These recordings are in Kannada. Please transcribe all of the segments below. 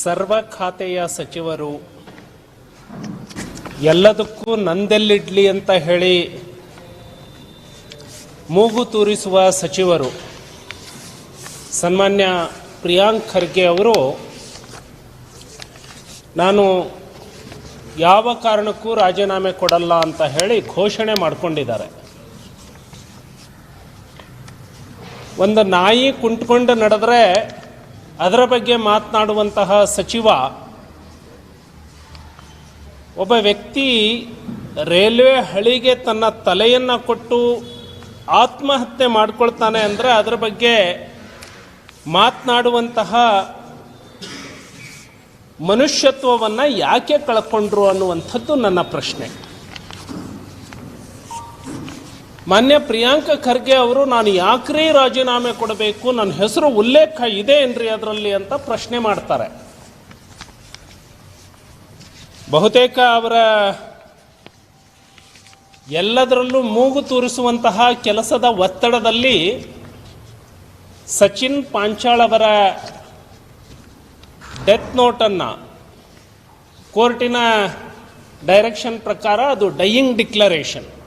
ಸರ್ವ ಖಾತೆಯ ಸಚಿವರು, ಎಲ್ಲದಕ್ಕೂ ನಂದೆಲ್ಲಿಡ್ಲಿ ಅಂತ ಹೇಳಿ ಮೂಗು ತೂರಿಸುವ ಸಚಿವರು, ಸನ್ಮಾನ್ಯ ಪ್ರಿಯಾಂಕ್ ಖರ್ಗೆ ಅವರು, ನಾನು ಯಾವ ಕಾರಣಕ್ಕೂ ರಾಜೀನಾಮೆ ಕೊಡಲ್ಲ ಅಂತ ಹೇಳಿ ಘೋಷಣೆ ಮಾಡಿಕೊಂಡಿದ್ದಾರೆ. ಒಂದು ನಾಯಿ ಕುಂಟ್ಕೊಂಡು ನಡೆದ್ರೆ ಅದರ ಬಗ್ಗೆ ಮಾತನಾಡುವಂತಹ ಸಚಿವ, ಒಬ್ಬ ವ್ಯಕ್ತಿ ರೈಲ್ವೆ ಹಳಿಗೆ ತನ್ನ ತಲೆಯನ್ನು ಕೊಟ್ಟು ಆತ್ಮಹತ್ಯೆ ಮಾಡ್ಕೊಳ್ತಾನೆ ಅಂದರೆ ಅದರ ಬಗ್ಗೆ ಮಾತನಾಡುವಂತಹ ಮನುಷ್ಯತ್ವವನ್ನು ಯಾಕೆ ಕಳ್ಕೊಂಡ್ರು ಅನ್ನುವಂಥದ್ದು ನನ್ನ ಪ್ರಶ್ನೆ. ಮಾನ್ಯ ಪ್ರಿಯಾಂಕ ಖರ್ಗೆ ಅವರು, ನಾನು ಯಾಕ್ರೀ ರಾಜೀನಾಮೆ ಕೊಡಬೇಕು? ನನ್ನ ಹೆಸರು ಉಲ್ಲೇಖ ಇದೆ ಏನ್ರಿ ಅದರಲ್ಲಿ? ಅಂತ ಪ್ರಶ್ನೆ ಮಾಡ್ತಾರೆ. ಬಹುತೇಕ ಅವರ ಎಲ್ಲದರಲ್ಲೂ ಮೂಗು ತೂರಿಸುವಂತಹ ಕೆಲಸದ ಒತ್ತಡದಲ್ಲಿ ಸಚಿನ್ ಪಾಂಚಾಳ್ ಅವರ ಡೆತ್ ನೋಟನ್ನು ಕೋರ್ಟಿನ ಡೈರೆಕ್ಷನ್ ಪ್ರಕಾರ ಅದು ಡೈಯಿಂಗ್ ಡಿಕ್ಲರೇಷನ್.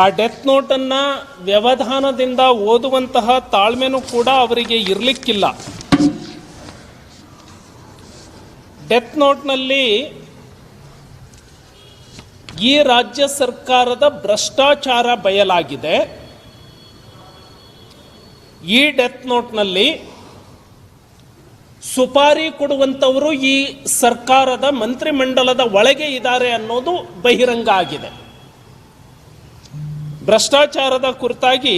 ಆ ಡೆತ್ ನೋಟನ್ನು ವ್ಯವಧಾನದಿಂದ ಓದುವಂತಹ ತಾಳ್ಮೆನೂ ಕೂಡ ಅವರಿಗೆ ಇರಲಿಕ್ಕಿಲ್ಲ. ಡೆತ್ ನೋಟ್ನಲ್ಲಿ ಈ ರಾಜ್ಯ ಸರ್ಕಾರದ ಭ್ರಷ್ಟಾಚಾರ ಬಯಲಾಗಿದೆ. ಈ ಡೆತ್ ನೋಟ್ನಲ್ಲಿ ಸುಪಾರಿ ಕೊಡುವಂಥವರು ಈ ಸರ್ಕಾರದ ಮಂತ್ರಿಮಂಡಲದ ಒಳಗೆ ಇದ್ದಾರೆ ಅನ್ನೋದು ಬಹಿರಂಗ ಆಗಿದೆ. ಭ್ರಷ್ಟಾಚಾರದ ಕುರಿತಾಗಿ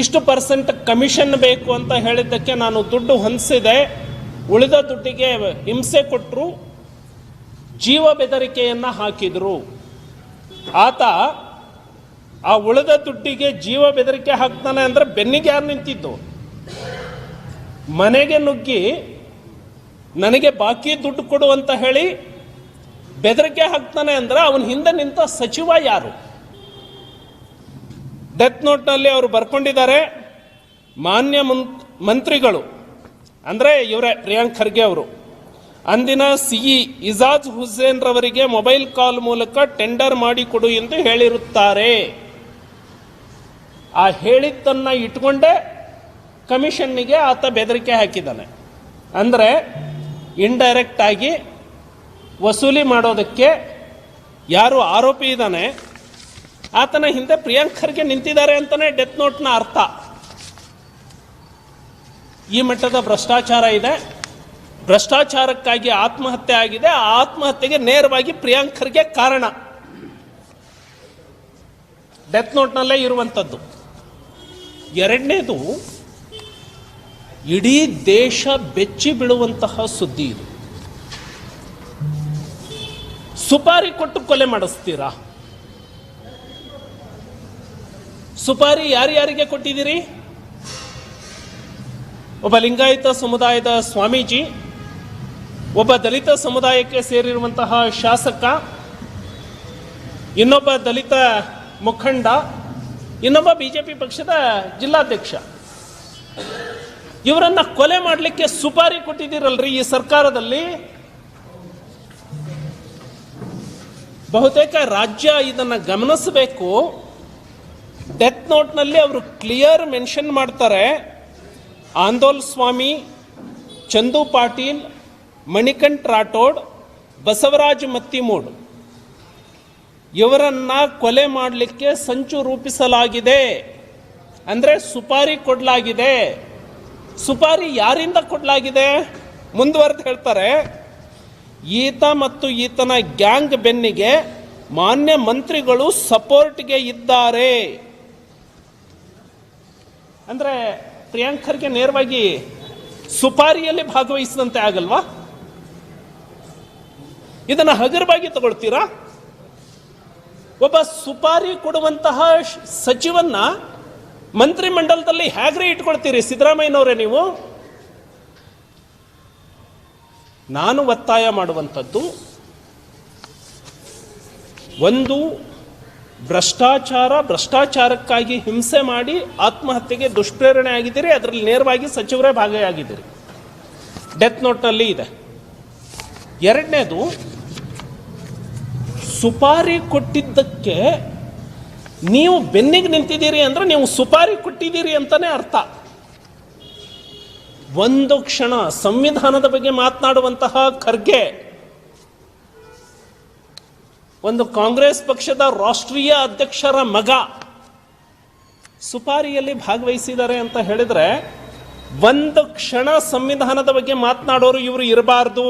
ಇಷ್ಟು ಪರ್ಸೆಂಟ್ ಕಮಿಷನ್ ಬೇಕು ಅಂತ ಹೇಳಿದ್ದಕ್ಕೆ ನಾನು ದುಡ್ಡು ಹೊಂದಿಸಿದೆ. ಉಳಿದ ದುಡ್ಡಿಗೆ ಹಿಂಸೆ ಕೊಟ್ಟರು ಜೀವ ಬೆದರಿಕೆಯನ್ನು ಹಾಕಿದರು. ಆತ ಆ ಉಳಿದ ದುಡ್ಡಿಗೆ ಜೀವ ಬೆದರಿಕೆ ಹಾಕ್ತಾನೆ ಅಂದರೆ ಬೆನ್ನಿಗೆ ಯಾರು ನಿಂತಿದ್ದು? ಮನೆಗೆ ನುಗ್ಗಿ ನನಗೆ ಬಾಕಿ ದುಡ್ಡು ಕೊಡು ಅಂತ ಹೇಳಿ ಬೆದರಿಕೆ ಹಾಕ್ತಾನೆ ಅಂದ್ರೆ ಅವನ ಹಿಂದೆ ನಿಂತ ಸಚಿವ ಯಾರು? ಡೆತ್ ನೋಟ್ನಲ್ಲಿ ಅವರು ಬರ್ಕೊಂಡಿದ್ದಾರೆ. ಮಾನ್ಯ ಮುನ್- ಮಂತ್ರಿಗಳು. ಅಂದರೆ ಇವರೇ ಪ್ರಿಯಾಂಕ್ ಖರ್ಗೆ ಅವರು. ಅಂದಿನ ಸಿಇ ಇಜಾಜ್ ಹುಸೇನ್ ರವರಿಗೆ ಮೊಬೈಲ್ ಕಾಲ್ ಮೂಲಕ ಟೆಂಡರ್ ಮಾಡಿಕೊಡು ಎಂದು ಹೇಳಿರುತ್ತಾರೆ. ಆ ಹೇಳಿದ್ದನ್ನ ಇಟ್ಕೊಂಡೇ ಕಮಿಷನ್ನಿಗೆ ಆತ ಬೆದರಿಕೆ ಹಾಕಿದ್ದಾನೆ. ಅಂದರೆ ಇಂಡೈರೆಕ್ಟ್ ಆಗಿ ವಸೂಲಿ ಮಾಡೋದಕ್ಕೆ ಯಾರು ಆರೋಪಿ ಇದ್ದಾನೆ, ಆತನ ಹಿಂದೆ ಪ್ರಿಯಾಂಕರ್ಗೆ ನಿಂತಿದ್ದಾರೆ ಅಂತಲೇ ಡೆತ್ ನೋಟ್ನ ಅರ್ಥ. ಈ ಮಟ್ಟದ ಭ್ರಷ್ಟಾಚಾರ ಇದೆ. ಭ್ರಷ್ಟಾಚಾರಕ್ಕಾಗಿ ಆತ್ಮಹತ್ಯೆ ಆಗಿದೆ. ಆ ಆತ್ಮಹತ್ಯೆಗೆ ನೇರವಾಗಿ ಪ್ರಿಯಾಂಕರ್ಗೆ ಕಾರಣ. ಡೆತ್ ನೋಟ್ನಲ್ಲೇ ಇರುವಂಥದ್ದು ಎರಡನೇದು, ಇಡೀ ದೇಶ ಬೆಚ್ಚಿ ಬೀಳುವಂತಹ ಸುದ್ದಿ ಇದು. ಸುಪಾರಿ ಕೊಟ್ಟು ಕೊಲೆ ಮಾಡಿಸ್ತೀರಾ? ಸುಪಾರಿ ಯಾರ್ಯಾರಿಗೆ ಕೊಟ್ಟಿದ್ದೀರಿ? ಒಬ್ಬ ಲಿಂಗಾಯತ ಸಮುದಾಯದ ಸ್ವಾಮೀಜಿ, ಒಬ್ಬ ದಲಿತ ಸಮುದಾಯಕ್ಕೆ ಸೇರಿರುವಂತಹ ಶಾಸಕ, ಇನ್ನೊಬ್ಬ ದಲಿತ ಮುಖಂಡ, ಇನ್ನೊಬ್ಬ ಬಿಜೆಪಿ ಪಕ್ಷದ ಜಿಲ್ಲಾಧ್ಯಕ್ಷ. ಇವರನ್ನ ಕೊಲೆ ಮಾಡಲಿಕ್ಕೆ ಸುಪಾರಿ ಕೊಟ್ಟಿದ್ದೀರಲ್ರಿ ಈ ಸರ್ಕಾರದಲ್ಲಿ? ಬಹುತೇಕ ರಾಜ್ಯ ಇದನ್ನು ಗಮನಿಸಬೇಕು. ಡೆತ್ ನೋಟ್ನಲ್ಲಿ ಅವರು ಕ್ಲಿಯರ್ ಮೆನ್ಷನ್ ಮಾಡ್ತಾರೆ. ಆಂದೋಲ್ ಸ್ವಾಮಿ ಚಂದು ಪಾಟೀಲ್ ಮಣಿಕಂಠ್ ರಾಠೋಡ್ ಬಸವರಾಜ್ ಮತ್ತಿಮೂಡ್ ಇವರನ್ನ ಕೊಲೆ ಮಾಡಲಿಕ್ಕೆ ಸಂಚು ರೂಪಿಸಲಾಗಿದೆ. ಅಂದರೆ ಸುಪಾರಿ ಕೊಡಲಾಗಿದೆ. ಸುಪಾರಿ ಯಾರಿಂದ ಕೊಡಲಾಗಿದೆ? ಮುಂದುವರೆದು ಹೇಳ್ತಾರೆ. ಈತ ಮತ್ತು ಈತನ ಗ್ಯಾಂಗ್ ಬೆನ್ನಿಗೆ ಮಾನ್ಯ ಮಂತ್ರಿಗಳು ಸಪೋರ್ಟ್ಗೆ ಇದ್ದಾರೆ. ಅಂದ್ರೆ ಪ್ರಿಯಾಂಕರ್ಗೆ ನೇರವಾಗಿ ಸುಪಾರಿಯಲ್ಲಿ ಭಾಗವಹಿಸಿದಂತೆ ಆಗಲ್ವಾ? ಇದನ್ನ ಹಗರವಾಗಿ ತಗೊಳ್ತೀರಾ? ಒಬ್ಬ ಸುಪಾರಿ ಕೊಡುವಂತಹ ಸಚಿವನ್ನ ಮಂತ್ರಿಮಂಡಲದಲ್ಲಿ ಹೇಗ್ರಿ ಇಟ್ಕೊಳ್ತೀರಿ ಸಿದ್ದರಾಮಯ್ಯನವರೇ ನೀವು? ನಾನು ಒತ್ತಾಯ ಮಾಡುವಂಥದ್ದು ಒಂದು ಭ್ರಷ್ಟಾಚಾರ ಭ್ರಷ್ಟಾಚಾರಕ್ಕಾಗಿ ಹಿಂಸೆ ಮಾಡಿ ಆತ್ಮಹತ್ಯೆಗೆ ದುಷ್ಪ್ರೇರಣೆ ಆಗಿದ್ದೀರಿ, ಅದರಲ್ಲಿ ನೇರವಾಗಿ ಸಚಿವರೇ ಭಾಗಿಯಾಗಿದ್ದೀರಿ. ಡೆತ್ ನೋಟ್ನಲ್ಲಿ ಇದೆ. ಎರಡನೇದು, ಸುಪಾರಿ ಕೊಟ್ಟಿದ್ದಕ್ಕೆ ನೀವು ಬೆನ್ನಿಗೆ ನಿಂತಿದ್ದೀರಿ ಅಂದರೆ ನೀವು ಸುಪಾರಿ ಕೊಟ್ಟಿದ್ದೀರಿ ಅಂತಲೇ ಅರ್ಥ. ಒಂದು ಕ್ಷಣ ಸಂವಿಧಾನದ ಬಗ್ಗೆ ಮಾತನಾಡುವಂತಹ ಖರ್ಗೆ, ಒಂದು ಕಾಂಗ್ರೆಸ್ ಪಕ್ಷದ ರಾಷ್ಟ್ರೀಯ ಅಧ್ಯಕ್ಷರ ಮಗ ಸುಪಾರಿಯಲ್ಲಿ ಭಾಗವಹಿಸಿದ್ದಾರೆ ಅಂತ ಹೇಳಿದ್ರೆ, ಒಂದು ಕ್ಷಣ ಸಂವಿಧಾನದ ಬಗ್ಗೆ ಮಾತನಾಡೋರು ಇವರು ಇರಬಾರ್ದು.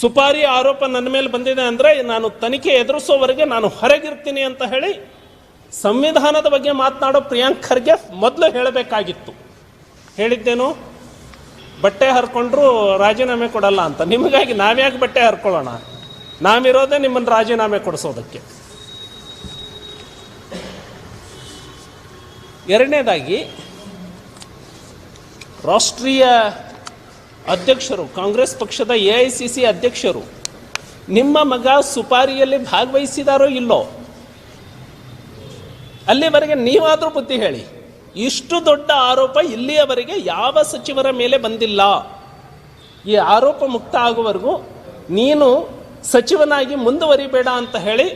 ಸುಪಾರಿ ಆರೋಪ ನನ್ನ ಮೇಲೆ ಬಂದಿದೆ ಅಂದ್ರೆ ನಾನು ತನಿಖೆ ಎದುರಿಸೋವರೆಗೆ ನಾನು ಹೊರಗಿರ್ತೀನಿ ಅಂತ ಹೇಳಿ ಸಂವಿಧಾನದ ಬಗ್ಗೆ ಮಾತನಾಡೋ ಪ್ರಿಯಾಂಕ್ ಖರ್ಗೆ ಮೊದಲು ಹೇಳಬೇಕಾಗಿತ್ತು. ಹೇಳಿದ್ದೇನು? ಬಟ್ಟೆ ಹರ್ಕೊಂಡ್ರು ರಾಜೀನಾಮೆ ಕೊಡಲ್ಲ ಅಂತ. ನಿಮಗಾಗಿ ನಾವ್ಯಾಕೆ ಬಟ್ಟೆ ಹರ್ಕೊಳ್ಳೋಣ? ನಾವಿರೋದೇ ನಿಮ್ಮನ್ನು ರಾಜೀನಾಮೆ ಕೊಡಿಸೋದಕ್ಕೆ. ಎರಡನೇದಾಗಿ, ರಾಷ್ಟ್ರೀಯ ಅಧ್ಯಕ್ಷರು, ಕಾಂಗ್ರೆಸ್ ಪಕ್ಷದ ಎ ಐ ಸಿ ಸಿ ಅಧ್ಯಕ್ಷರು, ನಿಮ್ಮ ಮಗ ಸುಪಾರಿಯಲ್ಲಿ ಭಾಗವಹಿಸಿದಾರೋ ಇಲ್ಲೋ? ಅಲ್ಲಿವರೆಗೆ ನೀವಾದರೂ ಬುದ್ಧಿ ಹೇಳಿ. ಇಷ್ಟು ದೊಡ್ಡ ಆರೋಪ ಇಲ್ಲಿಯವರೆಗೆ ಯಾವ ಸಚಿವರ ಮೇಲೆ ಬಂದಿಲ್ಲ. ಈ ಆರೋಪ ಮುಕ್ತ ಆಗುವವರೆಗೂ ನೀನು ಸಚಿವನಾಗಿ ಮುಂದುವರಿಬೇಡ ಅಂತ ಹೇಳಿ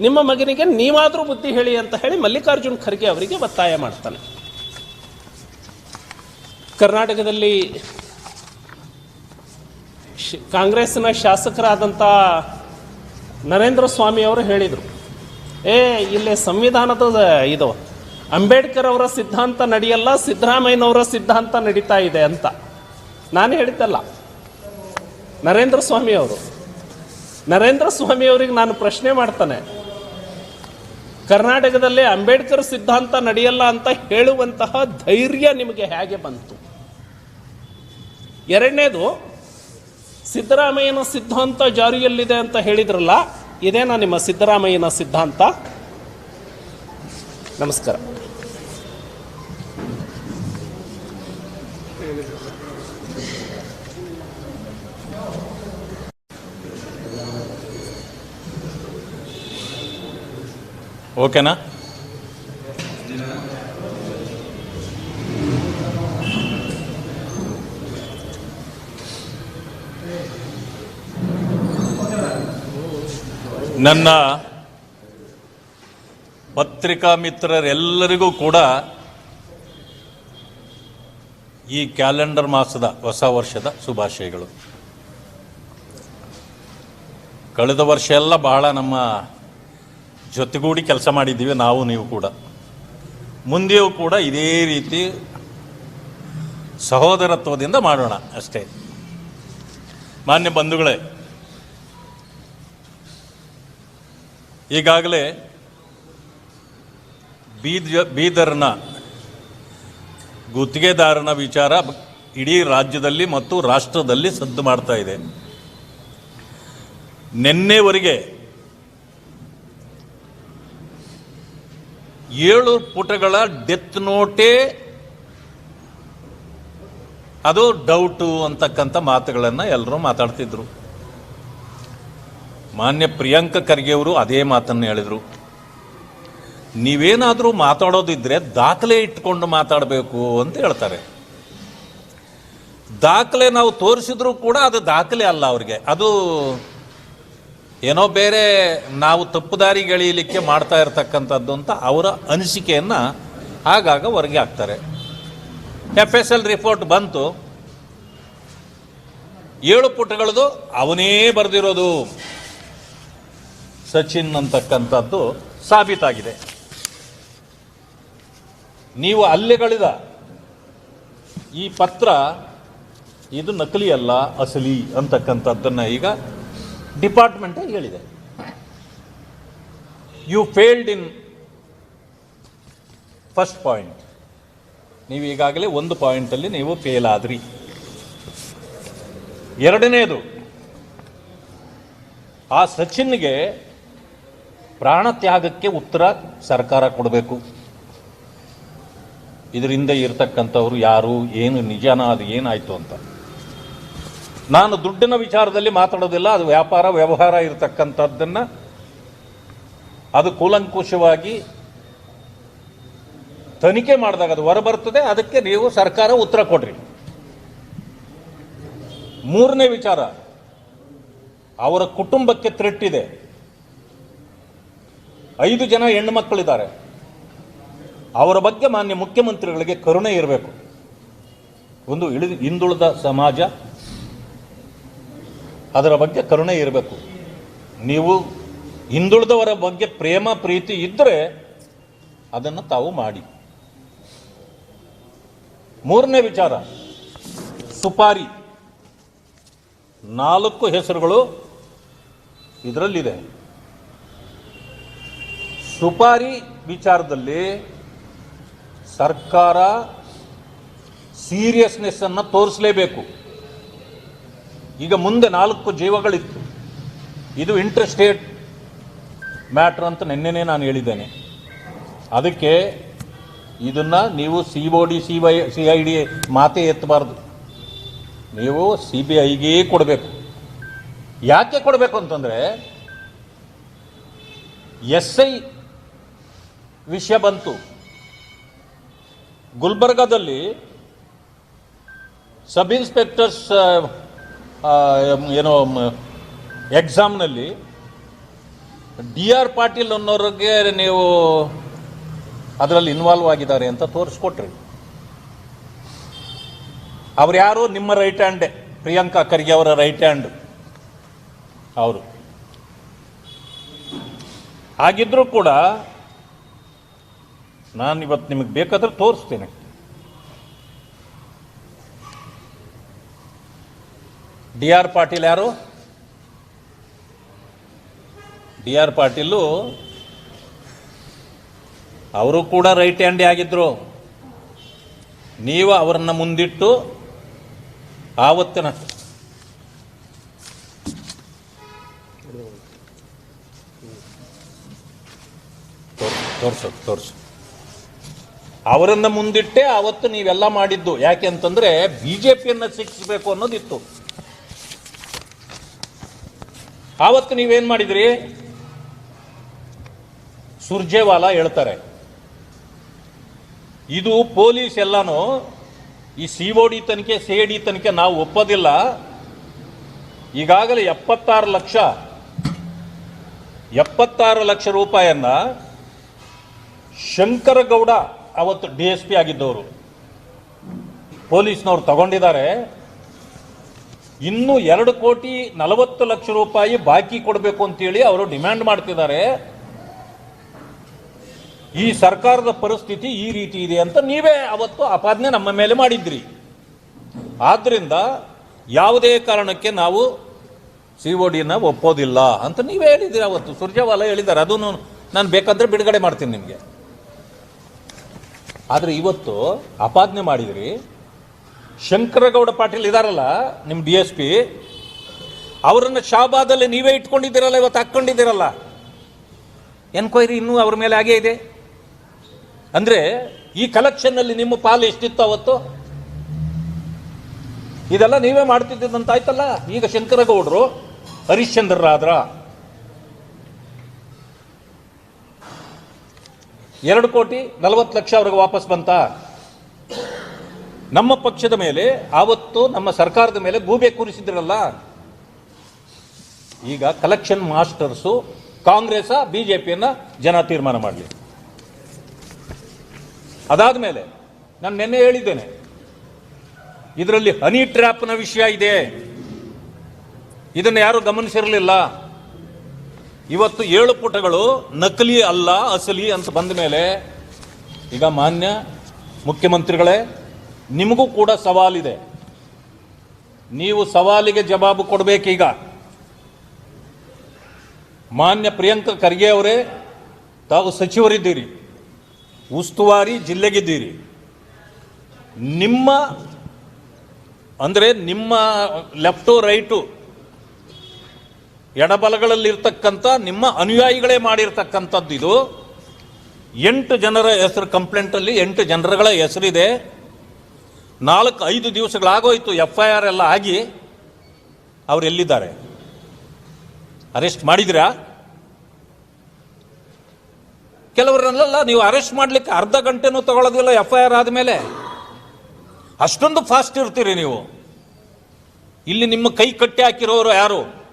ನಿಮ್ಮ ಮಗನಿಗೆ ನೀವಾದರೂ ಬುದ್ಧಿ ಹೇಳಿ ಅಂತ ಹೇಳಿ ಮಲ್ಲಿಕಾರ್ಜುನ್ ಖರ್ಗೆ ಅವರಿಗೆ ಒತ್ತಾಯ ಮಾಡ್ತಾನೆ. ಕರ್ನಾಟಕದಲ್ಲಿ ಕಾಂಗ್ರೆಸ್ನ ಶಾಸಕರಾದಂಥ ನರೇಂದ್ರ ಸ್ವಾಮಿ ಅವರು ಹೇಳಿದರು, ಏ, ಇಲ್ಲಿ ಸಂವಿಧಾನದ ಇದು ಅಂಬೇಡ್ಕರ್ ಅವರ ಸಿದ್ಧಾಂತ ನಡೆಯಲ್ಲ, ಸಿದ್ದರಾಮಯ್ಯನವರ ಸಿದ್ಧಾಂತ ನಡೀತಾ ಇದೆ ಅಂತ. ನಾನು ಹೇಳಿದ್ದಲ್ಲ. ನರೇಂದ್ರ ಸ್ವಾಮಿ ಅವರು. ನರೇಂದ್ರ ಸ್ವಾಮಿ ಅವರಿಗೆ ನಾನು ಪ್ರಶ್ನೆ ಮಾಡ್ತಾನೆ. ಕರ್ನಾಟಕದಲ್ಲಿ ಅಂಬೇಡ್ಕರ್ ಸಿದ್ಧಾಂತ ನಡೆಯಲ್ಲ ಅಂತ ಹೇಳುವಂತಹ ಧೈರ್ಯ ನಿಮಗೆ ಹೇಗೆ ಬಂತು? ಎರಡನೇದು, ಸಿದ್ದರಾಮಯ್ಯನ ಸಿದ್ಧಾಂತ ಜಾರಿಯಲ್ಲಿದೆ ಅಂತ ಹೇಳಿದ್ರಲ್ಲ, ಇದೇನಾ ನಿಮ್ಮ ಸಿದ್ದರಾಮಯ್ಯನ ಸಿದ್ಧಾಂತ? ನಮಸ್ಕಾರ. ಓಕೆನಾ? ನನ್ನ ಪತ್ರಿಕಾ ಮಿತ್ರರೆಲ್ಲರಿಗೂ ಕೂಡ ಈ ಕ್ಯಾಲೆಂಡರ್ ಮಾಸದ ಹೊಸ ವರ್ಷದ ಶುಭಾಶಯಗಳು. ಕಳೆದ ವರ್ಷ ಎಲ್ಲ ಬಹಳ ನಮ್ಮ ಜೊತೆಗೂಡಿ ಕೆಲಸ ಮಾಡಿದ್ದೀವಿ, ನಾವು, ನೀವು ಕೂಡ. ಮುಂದೆಯೂ ಕೂಡ ಇದೇ ರೀತಿ ಸಹೋದರತ್ವದಿಂದ ಮಾಡೋಣ ಅಷ್ಟೇ. ಮಾನ್ಯ ಬಂಧುಗಳೇ, ಈಗಾಗಲೇ ಬೀದ ಬೀದರ್ನ ಗುತ್ತಿಗೆದಾರನ ವಿಚಾರ ಇಡೀ ರಾಜ್ಯದಲ್ಲಿ ಮತ್ತು ರಾಷ್ಟ್ರದಲ್ಲಿ ಸದ್ದು ಮಾಡ್ತಾ ಇದೆ. ನಿನ್ನೆವರೆಗೆ ಏಳು ಪುಟಗಳ ಡೆತ್ ನೋಟೇ ಅದು ಡೌಟು ಅಂತಕ್ಕಂಥ ಮಾತುಗಳನ್ನು ಎಲ್ಲರೂ ಮಾತಾಡ್ತಿದ್ರು. ಮಾನ್ಯ ಪ್ರಿಯಾಂಕ ಖರ್ಗೆಯವರು ಅದೇ ಮಾತನ್ನು ಹೇಳಿದರು. ನೀವೇನಾದರೂ ಮಾತಾಡೋದಿದ್ರೆ ದಾಖಲೆ ಇಟ್ಕೊಂಡು ಮಾತಾಡಬೇಕು ಅಂತ ಹೇಳ್ತಾರೆ. ದಾಖಲೆ ನಾವು ತೋರಿಸಿದ್ರೂ ಕೂಡ ಅದು ದಾಖಲೆ ಅಲ್ಲ ಅವ್ರಿಗೆ. ಅದು ಏನೋ ಬೇರೆ ನಾವು ತಪ್ಪು ಗೆಳೆಯಲಿಕ್ಕೆ ಮಾಡ್ತಾ ಇರತಕ್ಕಂಥದ್ದು ಅಂತ ಅವರ ಅನಿಸಿಕೆಯನ್ನು ಆಗಾಗ ಹೊರಗೆ ಹಾಕ್ತಾರೆ. ಎಫ್ ಎಸ್ ಎಲ್ ರಿಪೋರ್ಟ್ ಬಂತು. ಏಳು ಪುಟಗಳದು, ಅವನೇ ಬರೆದಿರೋದು. ಸಚಿನ್ ಅಂತಕ್ಕಂಥದ್ದು ಸಾಬೀತಾಗಿದೆ. ನೀವು ಅಲ್ಲೆಗಳಿದ ಈ ಪತ್ರ ಇದು ನಕಲಿ ಅಲ್ಲ, ಅಸಲಿ ಅಂತಕ್ಕಂಥದ್ದನ್ನು ಈಗ ಡಿಪಾರ್ಟ್ಮೆಂಟ್ ಹೇಳಿದೆ. You failed in first point ನೀವು ಈಗಾಗಲೇ ಒಂದು ಪಾಯಿಂಟಲ್ಲಿ ನೀವು ಫೇಲ್ ಆದ್ರಿ. ಎರಡನೇದು, ಆ ಸಚಿನ್ಗೆ ಪ್ರಾಣ ತ್ಯಾಗಕ್ಕೆ ಉತ್ತರ ಸರ್ಕಾರ ಕೊಡಬೇಕು. ಇದರಿಂದ ಇರತಕ್ಕಂಥವ್ರು ಯಾರು, ಏನು ನಿಜಾನ, ಅದು ಏನಾಯಿತು ಅಂತ. ನಾನು ದುಡ್ಡಿನ ವಿಚಾರದಲ್ಲಿ ಮಾತಾಡೋದಿಲ್ಲ, ಅದು ವ್ಯಾಪಾರ, ವ್ಯವಹಾರ ಇರತಕ್ಕಂಥದ್ದನ್ನು ಅದು ಕೂಲಂಕುಷವಾಗಿ ತನಿಖೆ ಮಾಡಿದಾಗ ಅದು ಹೊರಬರ್ತದೆ, ಅದಕ್ಕೆ ನೀವು ಸರ್ಕಾರ ಉತ್ತರ ಕೊಡ್ರಿ. ಮೂರನೇ ವಿಚಾರ, ಅವರ ಕುಟುಂಬಕ್ಕೆ ಥ್ರೆಟ್ ಇದೆ ಐದು ಜನ ಹೆಣ್ಣು ಮಕ್ಕಳಿದ್ದಾರೆ. ಅವರ ಬಗ್ಗೆ ಮಾನ್ಯ ಮುಖ್ಯಮಂತ್ರಿಗಳಿಗೆ ಕರುಣೆ ಇರಬೇಕು. ಒಂದು ಇಳಿದು ಹಿಂದುಳಿದ ಸಮಾಜ, ಅದರ ಬಗ್ಗೆ ಕರುಣೆ ಇರಬೇಕು. ನೀವು ಹಿಂದುಳಿದವರ ಬಗ್ಗೆ ಪ್ರೇಮ, ಪ್ರೀತಿ ಇದ್ದರೆ ಅದನ್ನು ತಾವು ಮಾಡಿ. ಮೂರನೇ ವಿಚಾರ, ಸುಪಾರಿ. ನಾಲ್ಕು ಹೆಸರುಗಳು ಇದರಲ್ಲಿದೆ. ಸುಪಾರಿ ವಿಚಾರದಲ್ಲಿ ಸರ್ಕಾರ ಸೀರಿಯಸ್ನೆಸ್ ಅನ್ನು ತೋರಿಸಲೇಬೇಕು. ಈಗ ಮುಂದೆ ನಾಲ್ಕು ಜೀವಗಳಿತ್ತು. ಇದು ಇಂಟ್ರೆಸ್ಟೆಡ್ ಮ್ಯಾಟ್ರ್ ಅಂತ ನಿನ್ನೆನೇ ನಾನು ಹೇಳಿದ್ದೇನೆ. ಅದಕ್ಕೆ ಇದನ್ನು ನೀವು C O D C Y C I D ಮಾತೇ ಎತ್ತಬಾರ್ದು. ನೀವು ಸಿ ಬಿ ಐಗೆ ಕೊಡಬೇಕು. ಯಾಕೆ ಕೊಡಬೇಕು ಅಂತಂದರೆ, ಎಸ್ ಐ ವಿಷಯ ಬಂತು. ಗುಲ್ಬರ್ಗಾದಲ್ಲಿ ಸಬ್ ಇನ್ಸ್ಪೆಕ್ಟರ್ಸ್ ಏನೋ ಎಕ್ಸಾಮ್ನಲ್ಲಿ ಡಿ ಆರ್ ಪಾಟೀಲ್ ಅನ್ನೋರಿಗೆ ನೀವು ಅದರಲ್ಲಿ ಇನ್ವಾಲ್ವ್ ಆಗಿದ್ದಾರೆ ಅಂತ ತೋರಿಸ್ಕೊಟ್ರಿ. ಅವ್ರು ಯಾರು? ನಿಮ್ಮ ರೈಟ್ ಹ್ಯಾಂಡ್, ಪ್ರಿಯಾಂಕಾ ಖರ್ಗೆ ಅವರ ರೈಟ್ ಹ್ಯಾಂಡ್. ಅವರು. ಹಾಗಿದ್ರೂ ಕೂಡ ನಾನು ಇವತ್ತು ನಿಮಗೆ ಬೇಕಾದ್ರೆ ತೋರಿಸ್ತೇನೆ. ಡಿ ಆರ್ ಪಾಟೀಲ್ ಯಾರು? ಡಿ ಆರ್ ಪಾಟೀಲು ಅವರು ಕೂಡ ರೈಟ್ ಹ್ಯಾಂಡಿ ಆಗಿದ್ರು. ನೀವು ಅವರನ್ನ ಮುಂದಿಟ್ಟು ಆವತ್ತಿನ ತೋರ್ಸು ತೋರ್ಸು. ಅವರನ್ನ ಮುಂದಿಟ್ಟೆ ಅವತ್ತು ನೀವೆಲ್ಲ ಮಾಡಿದ್ದು. ಯಾಕೆ ಅಂತಂದ್ರೆ ಬಿಜೆಪಿಯನ್ನ ಶಿಕ್ಷಿಸಬೇಕು ಅನ್ನೋದಿತ್ತು. ಆವತ್ತು ನೀವೇನ್ ಮಾಡಿದ್ರಿ? ಸುರ್ಜೇವಾಲಾ ಹೇಳ್ತಾರೆ. ಇದು ಪೊಲೀಸ್ ಎಲ್ಲಾನು ಈ ಸಿ ಒ ಡಿ ತನಿಖೆ, ಸಿ ಡಿ ತನಿಖೆ ನಾವು ಒಪ್ಪೋದಿಲ್ಲ. ಈಗಾಗಲೇ ಎಪ್ಪತ್ತಾರು ಲಕ್ಷ ಎಪ್ಪತ್ತಾರು ಲಕ್ಷ ರೂಪಾಯನ್ನ ಶಂಕರಗೌಡ ಅವತ್ತು ಡಿ ಎಸ್ ಪಿ ಆಗಿದ್ದವರು. ಪೊಲೀಸ್ನವರು ತಗೊಂಡಿದ್ದಾರೆ. ಇನ್ನೂ ಎರಡು ಕೋಟಿ ನಲವತ್ತು ಲಕ್ಷ ರೂಪಾಯಿ ಬಾಕಿ ಕೊಡಬೇಕು ಅಂತೇಳಿ ಅವರು ಡಿಮ್ಯಾಂಡ್ ಮಾಡ್ತಿದ್ದಾರೆ. ಈ ಸರ್ಕಾರದ ಪರಿಸ್ಥಿತಿ ಈ ರೀತಿ ಇದೆ ಅಂತ ನೀವೇ ಅವತ್ತು ಆಪಾದನೆ ನಮ್ಮ ಮೇಲೆ ಮಾಡಿದ್ರಿ. ಆದ್ದರಿಂದ ಯಾವುದೇ ಕಾರಣಕ್ಕೆ ನಾವು ಸಿ ಒ ಡಿನ ಒಪ್ಪೋದಿಲ್ಲ ಅಂತ ನೀವೇ ಹೇಳಿದಿರಿ ಅವತ್ತು. ಸುರ್ಜೇವಾಲ ಹೇಳಿದ್ದಾರೆ. ಅದನ್ನು ನಾನು ಬೇಕಾದ್ರೆ ಬಿಡುಗಡೆ ಮಾಡ್ತೀನಿ ನಿಮಗೆ. ಆದರೆ ಇವತ್ತು ಆಪಾದನೆ ಮಾಡಿದ್ರಿ. ಶಂಕರಗೌಡ ಪಾಟೀಲ್ ಇದಾರಲ್ಲ ನಿಮ್ಮ ಡಿ ಎಸ್ ಪಿ ಅವರನ್ನು ಶಾಬಾದಲ್ಲಿ ನೀವೇ ಇಟ್ಕೊಂಡಿದ್ದೀರಲ್ಲ, ಇವತ್ತು ಹಾಕ್ಕೊಂಡಿದ್ದೀರಲ್ಲ. ಎನ್ಕ್ವೈರಿ ಇನ್ನೂ ಅವ್ರ ಮೇಲೆ ಹಾಗೇ ಇದೆ. ಅಂದ್ರೆ ಈ ಕಲೆಕ್ಷನ್ನಲ್ಲಿ ನಿಮ್ಮ ಪಾಲು ಎಷ್ಟಿತ್ತು ಅವತ್ತು? ಇದೆಲ್ಲ ನೀವೇ ಮಾಡ್ತಿದ್ದಂತಾಯ್ತಲ್ಲ ಈಗ ಶಂಕರಗೌಡರು ಹರಿಶ್ಚಂದ್ರರಾದ್ರ? ಎರಡು ಕೋಟಿ ನಲವತ್ತು ಲಕ್ಷ ಅವ್ರಿಗೆ ವಾಪಸ್ ಬಂತ? ನಮ್ಮ ಪಕ್ಷದ ಮೇಲೆ ಆವತ್ತು ನಮ್ಮ ಸರ್ಕಾರದ ಮೇಲೆ ಗೂಬೆ ಕೂರಿಸಿದ್ರಲ್ಲ? ಈಗ ಕಲೆಕ್ಷನ್ ಮಾಸ್ಟರ್ಸು ಕಾಂಗ್ರೆಸ್ ಪಿಯನ್ನು ಜನ ತೀರ್ಮಾನ ಮಾಡಲಿ. ಅದಾದ ಮೇಲೆ ನಾನು ನಿನ್ನೆ ಹೇಳಿದ್ದೇನೆ, ಇದರಲ್ಲಿ ಹನಿ ಟ್ರ್ಯಾಪ್ನ ವಿಷಯ ಇದೆ. ಇದನ್ನು ಯಾರು ಗಮನಿಸಿರಲಿಲ್ಲ. ಇವತ್ತು ಏಳು ಪುಟಗಳು ನಕಲಿ ಅಲ್ಲ, ಅಸಲಿ ಅಂತ ಬಂದ ಮೇಲೆ ಈಗ ಮಾನ್ಯ ಮುಖ್ಯಮಂತ್ರಿಗಳೇ, ನಿಮಗೂ ಕೂಡ ಸವಾಲಿದೆ. ನೀವು ಸವಾಲಿಗೆ ಜವಾಬು ಕೊಡಬೇಕೀಗ. ಮಾನ್ಯ ಪ್ರಿಯಾಂಕ ಖರ್ಗೆ ಅವರೇ, ತಾವು ಸಚಿವರಿದ್ದೀರಿ. ಉಸ್ತುವಾರಿ ಜಿಲ್ಲೆಗಿದ್ದೀರಿ. ನಿಮ್ಮ, ಅಂದರೆ ನಿಮ್ಮ ಲೆಫ್ಟು ರೈಟು ಎಡಬಲಗಳಲ್ಲಿರ್ತಕ್ಕಂಥ ನಿಮ್ಮ ಅನುಯಾಯಿಗಳೇ ಮಾಡಿರ್ತಕ್ಕಂಥದ್ದು ಇದು. ಎಂಟು ಜನರ ಹೆಸರು ಕಂಪ್ಲೇಂಟಲ್ಲಿ ಎಂಟು ಜನರುಗಳ ಹೆಸರಿದೆ. ನಾಲ್ಕು ಐದು ದಿವಸಗಳಾಗೋಯ್ತು ಎಫ್ ಐ ಆರ್ ಎಲ್ಲ ಆಗಿ ಅವರು ಎಲ್ಲಿದ್ದಾರೆ? ಅರೆಸ್ಟ್ ಮಾಡಿದಿರಾ? ಕೆಲವರನ್ನೆಲ್ಲ ನೀವು ಅರೆಸ್ಟ್ ಮಾಡಲಿಕ್ಕೆ ಅರ್ಧ ಗಂಟೆನೂ ತಗೊಳ್ಳೋದಿಲ್ಲ ಎಫ್ ಐ ಆರ್ ಆದಮೇಲೆ. ಅಷ್ಟೊಂದು ಫಾಸ್ಟ್ ಇರ್ತೀರಿ ನೀವು. ಇಲ್ಲಿ ನಿಮ್ಮ ಕೈ ಕಟ್ಟಿ ಹಾಕಿರೋರು ಯಾರು?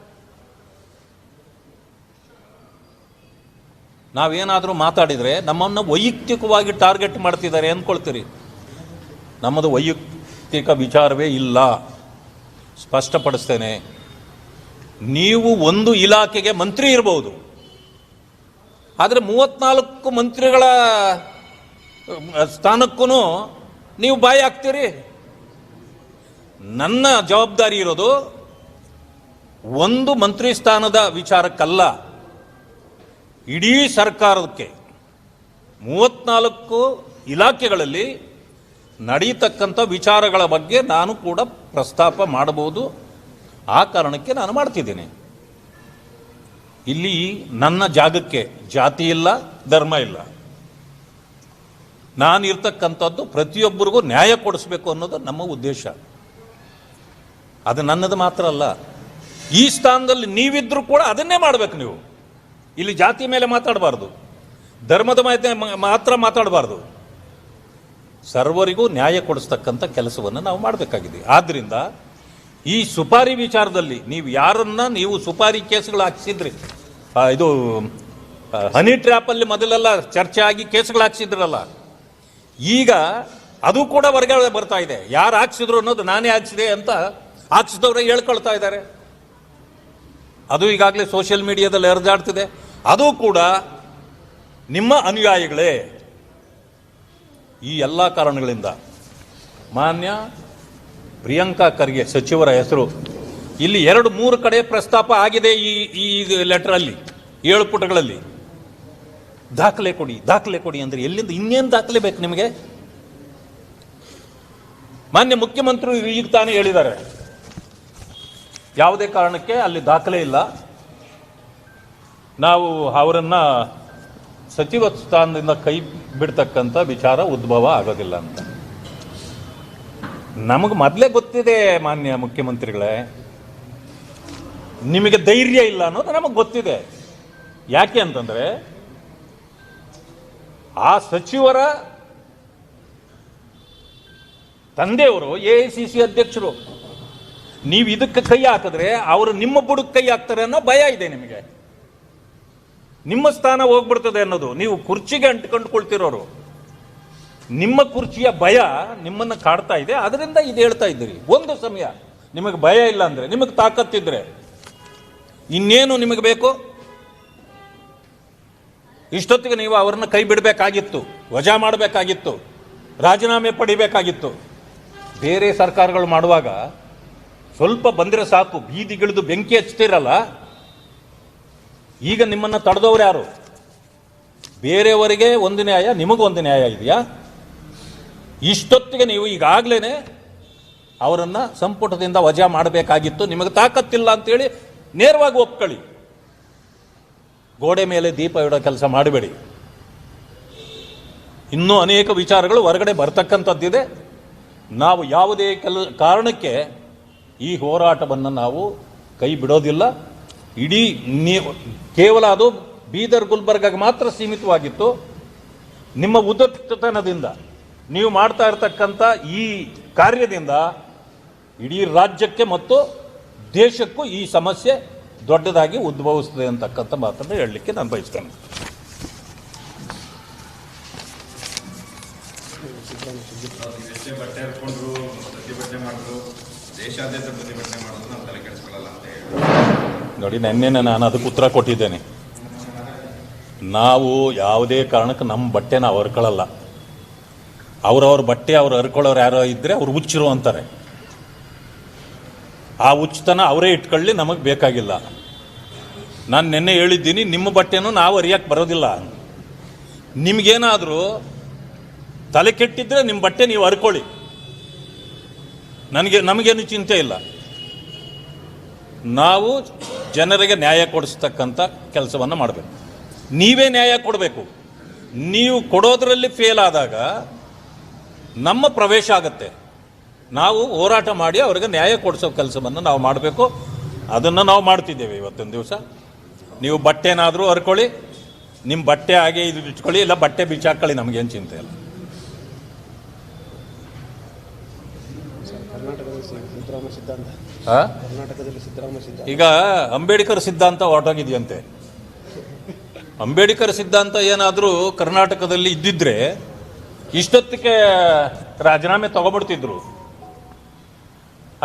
ನಾವೇನಾದರೂ ಮಾತಾಡಿದರೆ ನಮ್ಮನ್ನು ವೈಯಕ್ತಿಕವಾಗಿ ಟಾರ್ಗೆಟ್ ಮಾಡ್ತಿದ್ದಾರೆ ಅಂದ್ಕೊಳ್ತೀರಿ ನಮ್ಮದು ವೈಯಕ್ತಿಕ ವಿಚಾರವೇ ಇಲ್ಲ. ಸ್ಪಷ್ಟಪಡಿಸ್ತೇನೆ. ನೀವು ಒಂದು ಇಲಾಖೆಗೆ ಮಂತ್ರಿ ಇರಬಹುದು ಆದರೆ ಮೂವತ್ನಾಲ್ಕು ಮಂತ್ರಿಗಳ ಸ್ಥಾನಕ್ಕೂ ನೀವು ಬಾಯಿ ಹಾಕ್ತೀರಿ. ನನ್ನ ಜವಾಬ್ದಾರಿ ಇರೋದು ಒಂದು ಮಂತ್ರಿ ಸ್ಥಾನದ ವಿಚಾರಕ್ಕಲ್ಲ. ಇಡೀ ಸರ್ಕಾರಕ್ಕೆ ಮೂವತ್ನಾಲ್ಕು ಇಲಾಖೆಗಳಲ್ಲಿ ನಡೀತಕ್ಕಂಥ ವಿಚಾರಗಳ ಬಗ್ಗೆ ನಾನು ಕೂಡ ಪ್ರಸ್ತಾಪ ಮಾಡಬಹುದು. ಆ ಕಾರಣಕ್ಕೆ ನಾನು ಮಾಡ್ತಿದ್ದೇನೆ. ಇಲ್ಲಿ ನನ್ನ ಜಾಗಕ್ಕೆ ಜಾತಿ ಇಲ್ಲ, ಧರ್ಮ ಇಲ್ಲ. ನಾನು ಇರ್ತಕ್ಕಂಥದ್ದು ಪ್ರತಿಯೊಬ್ಬರಿಗೂ ನ್ಯಾಯ ಕೊಡಿಸ್ಬೇಕು ಅನ್ನೋದು ನಮ್ಮ ಉದ್ದೇಶ. ಅದು ನನ್ನದು ಮಾತ್ರ ಅಲ್ಲ. ಈ ಸ್ಥಾನದಲ್ಲಿ ನೀವಿದ್ರೂ ಕೂಡ ಅದನ್ನೇ ಮಾಡಬೇಕು ನೀವು. ಇಲ್ಲಿ ಜಾತಿ ಮೇಲೆ ಮಾತಾಡಬಾರ್ದು. ಧರ್ಮದ ಮೇಲೆ ಮಾತ್ರ ಮಾತಾಡಬಾರ್ದು. ಸರ್ವರಿಗೂ ನ್ಯಾಯ ಕೊಡಿಸ್ತಕ್ಕಂಥ ಕೆಲಸವನ್ನು ನಾವು ಮಾಡಬೇಕಾಗಿದೆ. ಆದ್ದರಿಂದ ಈ ಸುಪಾರಿ ವಿಚಾರದಲ್ಲಿ ನೀವು ಯಾರನ್ನ ನೀವು ಸುಪಾರಿ ಕೇಸ್ಗಳು ಹಾಕ್ಸಿದ್ರಿ ಇದು ಹನಿ ಟ್ರ್ಯಾಪಲ್ಲಿ ಮೊದಲೆಲ್ಲ ಚರ್ಚೆ ಆಗಿ ಕೇಸ್ಗಳು ಹಾಕ್ಸಿದ್ರಲ್ಲ, ಈಗ ಅದು ಕೂಡ ವರ್ಗಾವಣೆ ಬರ್ತಾ ಇದೆ. ಯಾರು ಹಾಕ್ಸಿದ್ರು ಅನ್ನೋದು ನಾನೇ ಹಾಕ್ಸಿದೆ ಅಂತ ಹಾಕ್ಸಿದವ್ರೆ ಹೇಳ್ಕೊಳ್ತಾ ಇದ್ದಾರೆ. ಅದು ಈಗಾಗಲೇ ಸೋಷಿಯಲ್ ಮೀಡಿಯಾದಲ್ಲಿ ಹರಿದಾಡ್ತಿದೆ. ಅದು ಕೂಡ ನಿಮ್ಮ ಅನುಯಾಯಿಗಳೇ ಈ ಎಲ್ಲ ಕಾರಣಗಳಿಂದ. ಮಾನ್ಯ ಪ್ರಿಯಾಂಕಾ ಖರ್ಗೆ ಸಚಿವರ ಹೆಸರು. ಇಲ್ಲಿ ಎರಡು ಮೂರು ಕಡೆ ಪ್ರಸ್ತಾಪ ಆಗಿದೆ ಈ ಈ ಲೆಟ್ರಲ್ಲಿ, ಏಳು ಪುಟಗಳಲ್ಲಿ. ದಾಖಲೆ ಕೊಡಿ ದಾಖಲೆ ಕೊಡಿ ಅಂದರೆ ಎಲ್ಲಿಂದ ಇನ್ನೇನು ದಾಖಲೆ ಬೇಕು ನಿಮಗೆ? ಮಾನ್ಯ ಮುಖ್ಯಮಂತ್ರಿ ಈಗ ತಾನೇ ಹೇಳಿದ್ದಾರೆ. ಯಾವುದೇ ಕಾರಣಕ್ಕೆ ಅಲ್ಲಿ ದಾಖಲೆ ಇಲ್ಲ. ನಾವು ಅವರನ್ನು ಸಚಿವ ಸ್ಥಾನದಿಂದ ಕೈ ಬಿಡ್ತಕ್ಕಂಥ ವಿಚಾರ ಉದ್ಭವ ಆಗೋದಿಲ್ಲ ಅಂತ. ನಮಗೆ ಮೊದಲೇ ಗೊತ್ತಿದೆ ಮಾನ್ಯ ಮುಖ್ಯಮಂತ್ರಿಗಳೇ, ನಿಮಗೆ ಧೈರ್ಯ ಇಲ್ಲ ಅನ್ನೋದು ನಮಗೆ ಗೊತ್ತಿದೆ. ಯಾಕೆ ಅಂತಂದ್ರೆ, ಆ ಸಚಿವರ ತಂದೆಯವರು ಎ ಐ ಸಿ ಸಿ ಅಧ್ಯಕ್ಷರು ನೀವು ಇದಕ್ಕೆ ಕೈ ಹಾಕಿದ್ರೆ ಅವರು ನಿಮ್ಮ ಬುಡಕ್ಕೆ ಕೈ ಹಾಕ್ತಾರೆ ಅನ್ನೋ ಭಯ ಇದೆ ನಿಮಗೆ. ನಿಮ್ಮ ಸ್ಥಾನ ಹೋಗ್ಬಿಡ್ತದೆ ಅನ್ನೋದು. ನೀವು ಕುರ್ಚಿಗೆ ಅಂಟ್ಕೊಂಡ್ಕೊಳ್ತಿರೋರು. ನಿಮ್ಮ ಕುರ್ಚಿಯ ಭಯ ನಿಮ್ಮನ್ನು ಕಾಡ್ತಾ ಇದೆ. ಅದರಿಂದ ಇದು ಹೇಳ್ತಾ ಇದ್ದೀರಿ. ಒಂದು ಸಮಯ ನಿಮಗೆ ಭಯ ಇಲ್ಲ ಅಂದ್ರೆ, ನಿಮಗೆ ತಾಕತ್ತಿದ್ರೆ ಇನ್ನೇನು ನಿಮಗೆ ಬೇಕು? ಇಷ್ಟೊತ್ತಿಗೆ ನೀವು ಅವರನ್ನ ಕೈ ಬಿಡಬೇಕಾಗಿತ್ತು, ವಜಾ ಮಾಡಬೇಕಾಗಿತ್ತು, ರಾಜೀನಾಮೆ ಪಡಿಬೇಕಾಗಿತ್ತು. ಬೇರೆ ಸರ್ಕಾರಗಳು ಮಾಡುವಾಗ ಸ್ವಲ್ಪ ಬಂದರೆ ಸಾಕು, ಬೀದಿಗಿಳಿದು ಬೆಂಕಿ ಹಚ್ತಿರಲ್ಲ? ಈಗ ನಿಮ್ಮನ್ನು ತಡೆದವ್ರು ಯಾರು? ಬೇರೆಯವರಿಗೆ ಒಂದು ನ್ಯಾಯ, ನಿಮಗೂ ಒಂದು ನ್ಯಾಯ ಇದೆಯಾ? ಇಷ್ಟೊತ್ತಿಗೆ ನೀವು ಈಗಾಗಲೇ ಅವರನ್ನು ಸಂಪುಟದಿಂದ ವಜಾ ಮಾಡಬೇಕಾಗಿತ್ತು. ನಿಮಗೆ ತಾಕತ್ತಿಲ್ಲ ಅಂತೇಳಿ ನೇರವಾಗಿ ಒಪ್ಕೊಳ್ಳಿ. ಗೋಡೆ ಮೇಲೆ ದೀಪ ಇಡೋ ಕೆಲಸ ಮಾಡಬೇಡಿ. ಇನ್ನೂ ಅನೇಕ ವಿಚಾರಗಳು ಹೊರಗಡೆ ಬರ್ತಕ್ಕಂಥದ್ದಿದೆ. ನಾವು ಯಾವುದೇ ಕೆಲ ಕಾರಣಕ್ಕೆ ಈ ಹೋರಾಟವನ್ನು ನಾವು ಕೈ ಬಿಡೋದಿಲ್ಲ. ಇಡೀ ನೀವು ಕೇವಲ ಅದು ಬೀದರ್ ಗುಲ್ಬರ್ಗಾಗೆ ಮಾತ್ರ ಸೀಮಿತವಾಗಿತ್ತು. ನಿಮ್ಮ ಉದ್ದತನದಿಂದ ನೀವು ಮಾಡ್ತಾ ಇರತಕ್ಕಂಥ ಈ ಕಾರ್ಯದಿಂದ ಇಡೀ ರಾಜ್ಯಕ್ಕೆ ಮತ್ತು ದೇಶಕ್ಕೂ ಈ ಸಮಸ್ಯೆ ದೊಡ್ಡದಾಗಿ ಉದ್ಭವಿಸ್ತದೆ ಅಂತಕ್ಕಂಥ ಮಾತನ್ನು ಹೇಳಲಿಕ್ಕೆ ನಾನು ಬಯಸ್ತೇನೆ. ಬಟ್ಟೆ ಹಾಕೊಂಡ್ರು ಪ್ರತಿಭಟನೆ ಮಾಡಿದ್ರು. ದೇಶಾದ್ಯಂತ ಪ್ರತಿಭಟನೆ ಮಾಡೋದು ನಾವು ತಲೆ ಕೆಡಿಸ್ಕೊಳ್ಳಲ್ಲ ಅಂತ ಹೇಳಿ. ನೋಡಿ, ನೆನ್ನೆನೆ ನಾನು ಅದಕ್ಕೆ ಉತ್ತರ ಕೊಟ್ಟಿದ್ದೇನೆ. ನಾವು ಯಾವುದೇ ಕಾರಣಕ್ಕೆ ನಮ್ಮ ಬಟ್ಟೆನ ಹರ್ಕೊಳ್ಳಲ್ಲ. ಅವ್ರವ್ರ ಬಟ್ಟೆ ಅವ್ರು ಹರ್ಕೊಳ್ಳೋರು ಯಾರೋ ಇದ್ದರೆ ಅವ್ರು ಹುಚ್ಚಿರು ಅಂತಾರೆ. ಆ ಹುಚ್ಚತನ ಅವರೇ ಇಟ್ಕೊಳ್ಳಿ ನಮಗೆ ಬೇಕಾಗಿಲ್ಲ. ನಾನು ನಿನ್ನೆ ಹೇಳಿದ್ದೀನಿ, ನಿಮ್ಮ ಬಟ್ಟೆನೂ ನಾವು ಅರಿಯಕ್ಕೆ ಬರೋದಿಲ್ಲ. ನಿಮಗೇನಾದರೂ ತಲೆ ಕೆಟ್ಟಿದ್ರೆ ನಿಮ್ಮ ಬಟ್ಟೆ ನೀವು ಹರ್ಕೊಳ್ಳಿ. ನನಗೆ, ನಮಗೇನು ಚಿಂತೆ ಇಲ್ಲ. ನಾವು ಜನರಿಗೆ ನ್ಯಾಯ ಕೊಡಿಸ್ತಕ್ಕಂಥ ಕೆಲಸವನ್ನು ಮಾಡಬೇಕು. ನೀವೇ ನ್ಯಾಯ ಕೊಡಬೇಕು. ನೀವು ಕೊಡೋದರಲ್ಲಿ ಫೇಲ್ ಆದಾಗ ನಮ್ಮ ಪ್ರವೇಶ ಆಗತ್ತೆ. ನಾವು ಹೋರಾಟ ಮಾಡಿ ಅವರಿಗೆ ನ್ಯಾಯ ಕೊಡಿಸೋ ಕೆಲಸವನ್ನು ನಾವು ಮಾಡಬೇಕು. ಅದನ್ನು ನಾವು ಮಾಡ್ತಿದ್ದೇವೆ ಇವತ್ತೊಂದು ದಿವಸ. ನೀವು ಬಟ್ಟೆನಾದರೂ ಹರ್ಕೊಳ್ಳಿ. ನಿಮ್ಮ ಬಟ್ಟೆ ಹಾಗೆ ಇದು ಇಟ್ಕೊಳ್ಳಿ. ಇಲ್ಲ, ಬಟ್ಟೆ ಬಿಚ್ಚಾಕೊಳ್ಳಿ ನಮಗೇನು ಚಿಂತೆ ಇಲ್ಲ ಕರ್ನಾಟಕದಲ್ಲಿ ಸಿ- ಸಿದ್ದರಾಮಯ್ಯ ಸಿದ್ಧಾಂತ ಆ? ಕರ್ನಾಟಕದಲ್ಲಿ ಸಿದ್ದರಾಮಯ್ಯ ಸಿದ್ಧಾಂತ ಈಗ ಅಂಬೇಡ್ಕರ್ ಸಿದ್ಧಾಂತ ಹೊರಟೋಗಿದೆಯಂತೆ ಅಂಬೇಡ್ಕರ್ ಸಿದ್ಧಾಂತ ಏನಾದರೂ ಕರ್ನಾಟಕದಲ್ಲಿ ಇದ್ದಿದ್ರೆ ಇಷ್ಟೊತ್ತಿಗೆ ರಾಜೀನಾಮೆ ತಗೊಬಿಡ್ತಿದ್ರು.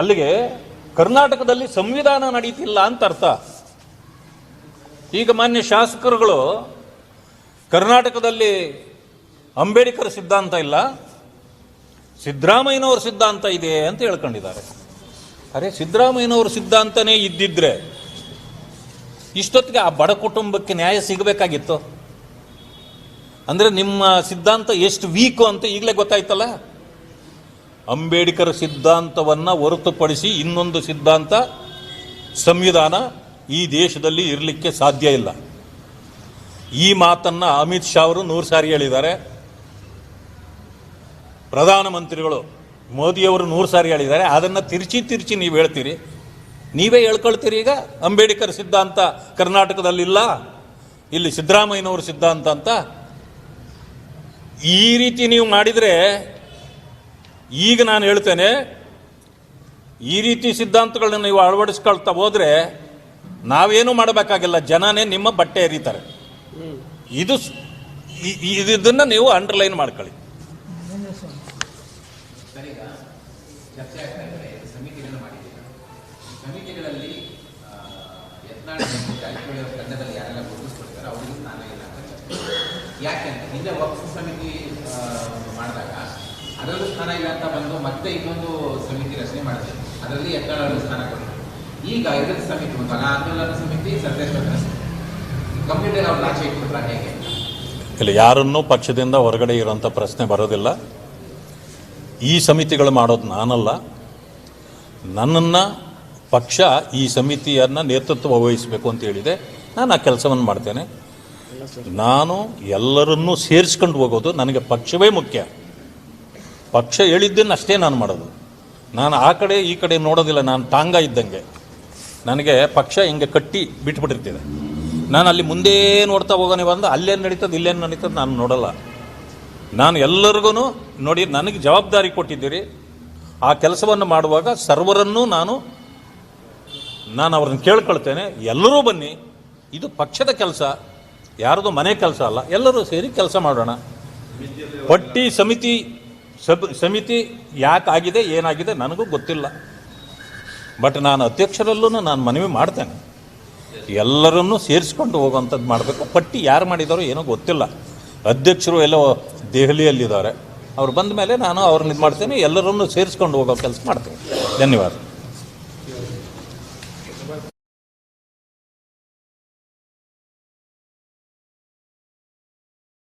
ಅಲ್ಲಿಗೆ ಕರ್ನಾಟಕದಲ್ಲಿ ಸಂವಿಧಾನ ನಡೀತಿಲ್ಲ ಅಂತ ಅರ್ಥ. ಈಗ ಮಾನ್ಯ ಶಾಸಕರುಗಳು ಕರ್ನಾಟಕದಲ್ಲಿ ಅಂಬೇಡ್ಕರ್ ಸಿದ್ಧಾಂತ ಇಲ್ಲ ಸಿದ್ದರಾಮಯ್ಯನವ್ರ ಸಿದ್ಧಾಂತ ಇದೆ ಅಂತ ಹೇಳ್ಕೊಂಡಿದ್ದಾರೆ. ಅರೆ ಸಿದ್ದರಾಮಯ್ಯನವರು ಸಿದ್ಧಾಂತನೇ ಇದ್ದಿದ್ರೆ ಇಷ್ಟೊತ್ತಿಗೆ ಆ ಬಡ ಕುಟುಂಬಕ್ಕೆ ನ್ಯಾಯ ಸಿಗಬೇಕಾಗಿತ್ತು. ಅಂದರೆ ನಿಮ್ಮ ಸಿದ್ಧಾಂತ ಎಷ್ಟು ವೀಕು ಅಂತ ಈಗಲೇ ಗೊತ್ತಾಯ್ತಲ್ಲ? ಅಂಬೇಡ್ಕರ್ ಸಿದ್ಧಾಂತವನ್ನು ಹೊರತುಪಡಿಸಿ ಇನ್ನೊಂದು ಸಿದ್ಧಾಂತ, ಸಂವಿಧಾನ ಈ ದೇಶದಲ್ಲಿ ಇರಲಿಕ್ಕೆ ಸಾಧ್ಯ ಇಲ್ಲ. ಈ ಮಾತನ್ನು ಅಮಿತ್ ಶಾ ಅವರು ನೂರು ಸಾರಿ ಹೇಳಿದ್ದಾರೆ. ಪ್ರಧಾನಮಂತ್ರಿಗಳು ಮೋದಿಯವರು ನೂರು ಸಾರಿ ಹೇಳಿದ್ದಾರೆ. ಅದನ್ನು ತಿರ್ಚಿ ತಿರ್ಚಿ ನೀವು ಹೇಳ್ತೀರಿ. ನೀವೇ ಹೇಳ್ಕೊಳ್ತೀರಿ ಈಗ? ಅಂಬೇಡ್ಕರ್ ಸಿದ್ಧಾಂತ ಕರ್ನಾಟಕದಲ್ಲಿಲ್ಲ. ಇಲ್ಲಿ ಸಿದ್ದರಾಮಯ್ಯನವ್ರ ಸಿದ್ಧಾಂತ ಅಂತ. ಈ ರೀತಿ ನೀವು ಮಾಡಿದರೆ ಈಗ ನಾನು ಹೇಳ್ತೇನೆ ಈ ರೀತಿ ಸಿದ್ಧಾಂತಗಳನ್ನ ನೀವು ಅಳವಡಿಸ್ಕೊಳ್ತಾ ಹೋದರೆ ನಾವೇನು ಮಾಡಬೇಕಾಗಿಲ್ಲ. ಜನನೇ ನಿಮ್ಮ ಬಟ್ಟೆ ಎರಿತಾರೆ. ಇದು ಇದನ್ನು ನೀವು ಅಂಡರ್ಲೈನ್ ಮಾಡ್ಕೊಳ್ಳಿ. ಚರ್ಚೆ ಆಗ್ತಾ ಇದ್ದಾರೆ ಸಮಿತಿಗಳನ್ನು ಮಾಡಿದ್ದೀವಿ ಸಮಿತಿಗಳಲ್ಲಿ ಯತ್ನಾಳ ಅವರ ತಂಡದಲ್ಲಿ ಯಾರೆಲ್ಲ ಗುರುತಿಸ್ಕೊಡ್ತಾರೆ ಅವರಿಗೆ ಸ್ಥಾನ ಇಲ್ಲ ಅಂತ ಯಾಕೆ ಅಂತ ಹಿಂದೆ ವಕ್ಫ್ ಸಮಿತಿ ಮಾಡಿದಾಗ ಅದರಲ್ಲೂ ಸ್ಥಾನ ಇಲ್ಲ ಅಂತ ಬಂದು ಮತ್ತೆ ಇನ್ನೊಂದು ಸಮಿತಿ ರಚನೆ ಮಾಡಿದೆ ಅದರಲ್ಲಿ ಯತ್ನಾಳ್ ಸ್ಥಾನ ಕೊಡ್ತೀವಿ ಈಗ ಇದರ ಸಮಿತಿ ಒಂದು ಆಂದೋಲನ ಸಮಿತಿ ಸತ್ಯೇಶ್ವರ ಕಂಪ್ಯೂಟರ್ ಅವ್ರನ್ನ ಆಚೆ ಇಟ್ಬಿಟ್ರ ಹೇಗೆ ಇಲ್ಲ, ಯಾರನ್ನೂ ಪಕ್ಷದಿಂದ ಹೊರಗಡೆ ಇರೋಂಥ ಪ್ರಶ್ನೆ ಬರೋದಿಲ್ಲ. ಈ ಸಮಿತಿಗಳು ಮಾಡೋದು ನಾನಲ್ಲ. ನನ್ನನ್ನು ಪಕ್ಷ ಈ ಸಮಿತಿಯನ್ನು ನೇತೃತ್ವ ವಹಿಸಬೇಕು ಅಂತ ಹೇಳಿದೆ. ನಾನು ಆ ಕೆಲಸವನ್ನು ಮಾಡ್ತೇನೆ. ನಾನು ಎಲ್ಲರನ್ನೂ ಸೇರಿಸ್ಕೊಂಡು ಹೋಗೋದು ನನಗೆ ಪಕ್ಷವೇ ಮುಖ್ಯ. ಪಕ್ಷ ಹೇಳಿದ್ದನ್ನು ಅಷ್ಟೇ ನಾನು ಮಾಡೋದು. ನಾನು ಆ ಕಡೆ ಈ ಕಡೆ ನೋಡೋದಿಲ್ಲ, ನಾನು ಟಾಂಗ ಇದ್ದಂಗೆ. ನನಗೆ ಪಕ್ಷ ಹಿಂಗೆ ಕಟ್ಟಿ ಬಿಟ್ಬಿಟ್ಟಿರ್ತಿದೆ. ನಾನು ಅಲ್ಲಿ ಮುಂದೆ ನೋಡ್ತಾ ಹೋಗೋಣ ಬಂದು ಅಲ್ಲೇನು ನಡೀತದೆ, ಇಲ್ಲೇನು ನಡೀತದೆ ನಾನು ನೋಡಲ್ಲ. ನಾನು ಎಲ್ಲರಿಗೂ ನೋಡಿ, ನನಗೆ ಜವಾಬ್ದಾರಿ ಕೊಟ್ಟಿದ್ದೀರಿ. ಆ ಕೆಲಸವನ್ನು ಮಾಡುವಾಗ ಸರ್ವರನ್ನೂ ನಾನು ನಾನು ಅವ್ರನ್ನ ಕೇಳ್ಕೊಳ್ತೇನೆ. ಎಲ್ಲರೂ ಬನ್ನಿ. ಇದು ಪಕ್ಷದ ಕೆಲಸ. ಯಾರದು ಮನೆ ಕೆಲಸ ಅಲ್ಲ. ಎಲ್ಲರೂ ಸೇರಿ ಕೆಲಸ ಮಾಡೋಣ. ಪಟ್ಟಿ ಸಮಿತಿ, ಸಬ್, ಸಮಿತಿ ಯಾಕೆ ಆಗಿದೆ, ಏನಾಗಿದೆ ನನಗೂ ಗೊತ್ತಿಲ್ಲ. ಬಟ್ ನಾನು ಅಧ್ಯಕ್ಷರಲ್ಲೂ ನಾನು ಮನವಿ ಮಾಡ್ತೇನೆ. ಎಲ್ಲರನ್ನೂ ಸೇರಿಸ್ಕೊಂಡು ಹೋಗುವಂಥದ್ದು ಮಾಡಬೇಕು. ಪಟ್ಟಿ ಯಾರು ಮಾಡಿದಾರೋ ಏನೋ ಗೊತ್ತಿಲ್ಲ. ಅಧ್ಯಕ್ಷರು ಎಲ್ಲ ದೆಹಲಿಯಲ್ಲಿದ್ದಾರೆ. ಅವ್ರು ಬಂದ ಮೇಲೆ ನಾನು ಅವ್ರನ್ನ ಇದು ಮಾಡ್ತೇನೆ ಎಲ್ಲರನ್ನೂ ಸೇರಿಸ್ಕೊಂಡು ಹೋಗೋ ಕೆಲಸ ಮಾಡ್ತೇನೆ. ಧನ್ಯವಾದ.